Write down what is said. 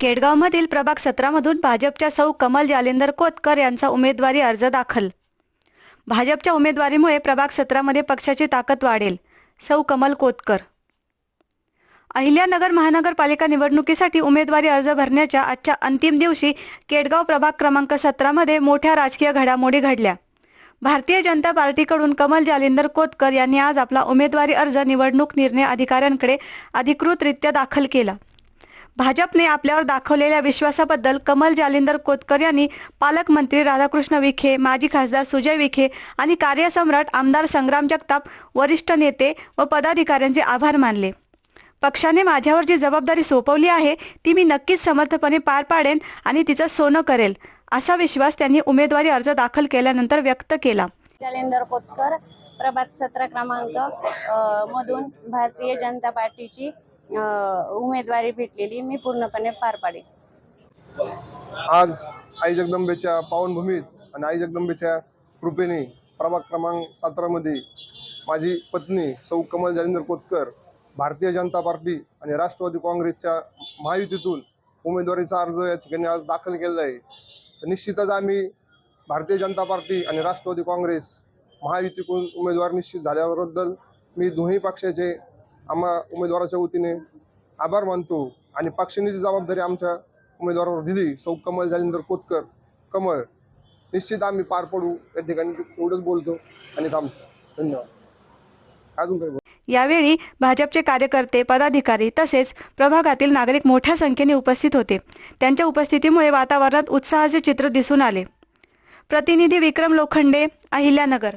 केडगावमधील प्रभाग सतरामधून भाजपच्या सौ कमल जालेंदर कोतकर यांचा उमेदवारी अर्ज दाखल. भाजपच्या उमेदवारीमुळे प्रभाग सतरामध्ये पक्षाची ताकद वाढेल सौ कमल कोतकर. अहिल्यानगर महानगरपालिका निवडणुकीसाठी उमेदवारी अर्ज भरण्याच्या आजच्या अंतिम दिवशी केडगाव प्रभाग क्रमांक सतरामध्ये मोठ्या राजकीय घडामोडी घडल्या. भारतीय जनता पार्टीकडून कमल जालिंदर कोतकर यांनी आज आपला उमेदवारी अर्ज निवडणूक निर्णय अधिकाऱ्यांकडे अधिकृतरित्या दाखल केला. भाजपने आपल्यावर दाखवलेल्या विश्वासाबद्दल कमल जालिंदर कोतकर यांनी पालकमंत्री राधाकृष्ण विखे माजी खासदार सुजय विखे आणि कार्यसम्राट आमदार संग्राम जगताप वरिष्ठ नेते व पदाधिकाऱ्यांचे आभार मानले. पक्षाने माझ्यावर जी जबाबदारी सोपवली आहे ती मी नक्कीच समर्थपणे पार पाडेन आणि तिचं सोनं करेल असा विश्वास त्यांनी उमेदवारी अर्ज दाखल केल्यानंतर व्यक्त केला. जालेंदर कोतकर प्रभात सतरा क्रमांक मधून भारतीय जनता पार्टीची उमेदवारी भेटलेली मी पूर्णपणे पार पाडेल आज आई जगदंबेच्या पावनभूमीत आणि आई जगदंबेच्या कृपेने प्रभाग क्रमांक सतरामध्ये माझी पत्नी सौ कमल जालिंदर कोतकर भारतीय जनता पार्टी आणि राष्ट्रवादी काँग्रेसच्या महायुतीतून उमेदवारीचा अर्ज या ठिकाणी आज दाखल केलेला आहे. तर निश्चितच आम्ही भारतीय जनता पार्टी आणि राष्ट्रवादी काँग्रेस महायुतीकडून उमेदवार निश्चित झाल्याबद्दल मी दोन्ही पक्षाचे आम्हा उमेदवाराच्या वतीने आभार मानतो आणि पक्षाने जी जबाबदारी आमच्या उमेदवारावर दिली. सौ कमल जालिंदर कोतकर. कमळ निश्चित आम्ही पार पडू. या ठिकाणी एवढंच बोलतो आणि थांबतो. धन्यवाद. अजून काही यावेळी भाजपचे कार्यकर्ते पदाधिकारी तसेच प्रभागातील नागरिक मोठ्या संख्येने उपस्थित होते. त्यांच्या उपस्थितीमुळे वातावरणात उत्साहाचे चित्र दिसून आले. प्रतिनिधी विक्रम लोखंडे अहिल्यानगर.